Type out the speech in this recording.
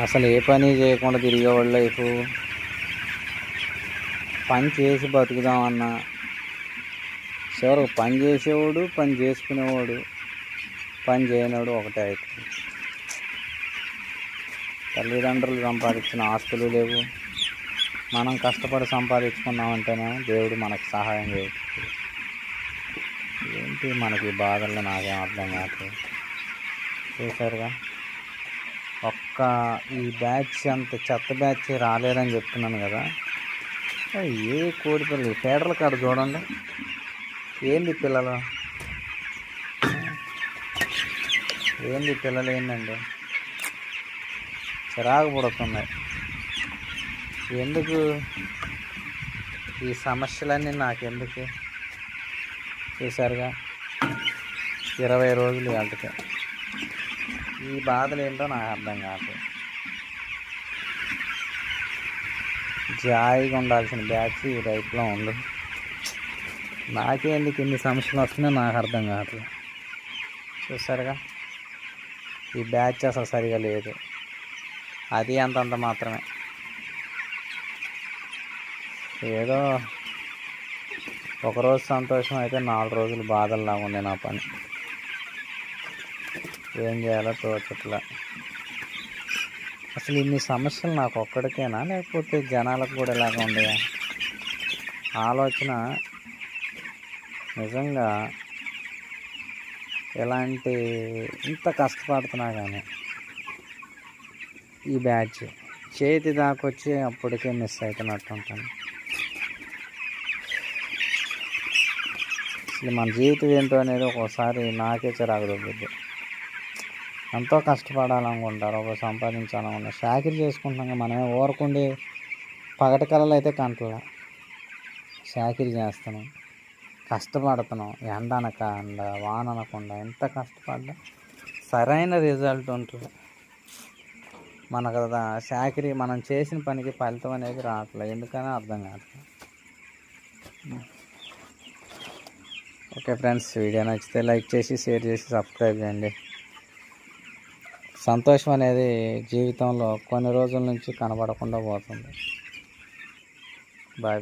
అసలు ఏ పని చేయకుండా తిరిగేవాళ్ళు లైఫ్ పని చేసి బతుకుదామన్నా. చివరికి పని చేసేవాడు పని చేసుకునేవాడు పని చేయనివాడు ఒకటే అవుతుంది తల్లిదండ్రులు సంపాదించిన ఆస్తులు లేవు. మనం కష్టపడి సంపాదించుకున్నామంటేనే దేవుడు మనకు సహాయం చేస్తుంది. ఏంటి మనకి బాధల్లో నాకేం అర్థం కాదు చూసారుగా ఒక్క ఈ బ్యాచ్ అంత చెత్త బ్యాచ్ రాలేదని చెప్తున్నాను కదా. ఏ కోడి పిల్లలు ఫేడర్ల కాడ చూడండి. ఏంది పిల్లలు? ఏంది పిల్లలు ఏంటండి చిరాకు పడుతున్నాయి. ఎందుకు? ఈ సమస్యలన్నీ నాకెందుకు? చూసారుగా ఇరవై రోజులు వాళ్ళకి ఈ బాధలు ఏంటో నాకు అర్థం కాదు జాయిగా ఉండాల్సిన బ్యాచ్ ఈ రైతులో ఉండదు నాకేందుకు ఇన్ని సమస్యలు వస్తున్నాయో నాకు అర్థం కావట్లేదు చూసారుగా? ఈ బ్యాచ్ అసలు సరిగా లేదు. అది అంతంత మాత్రమే. ఏదో ఒకరోజు సంతోషం అయితే నాలుగు రోజులు బాధల్లాగా ఉండే నా పని. ఏం చేయాలో తోచట్లా. అసలు ఇన్ని సమస్యలు నాకు ఒక్కడికేనా? లేకపోతే జనాలకు కూడా ఇలాగ ఉండయా? ఆలోచన నిజంగా ఎలాంటి ఇంత కష్టపడుతున్నా కానీ ఈ బ్యాచ్ చేతి దాకొచ్చి అప్పటికే మిస్ అవుతున్నట్టు ఉంటాను అసలు మన జీవితం ఏంటో అనేది ఒక్కోసారి నాకే చిరాకు దొబ్బుద్ది ఎంతో కష్టపడాలనుకుంటారు ఒక సంపాదించాలనుకుంటారు. చాకరీ చేసుకుంటాం మనమే ఓరకుండి పగటి కళలు అయితే కంటల చాకరీ చేస్తున్నాం కష్టపడుతున్నాం ఎండ అనకుండా వాన అనకుండా ఎంత కష్టపడ్డా సరైన రిజల్ట్ ఉంటుంది. మనకు కదా చాకరీ మనం చేసిన పనికి ఫలితం అనేది రావట్లేదు ఎందుకని అర్థం కావట్లేదు ఓకే ఫ్రెండ్స్ వీడియో నచ్చితే లైక్ చేసి షేర్ చేసి సబ్స్క్రైబ్ చేయండి. సంతోషం అనేది జీవితంలో కొన్ని రోజుల నుంచి కనబడకుండా పోతుంది. బాయ్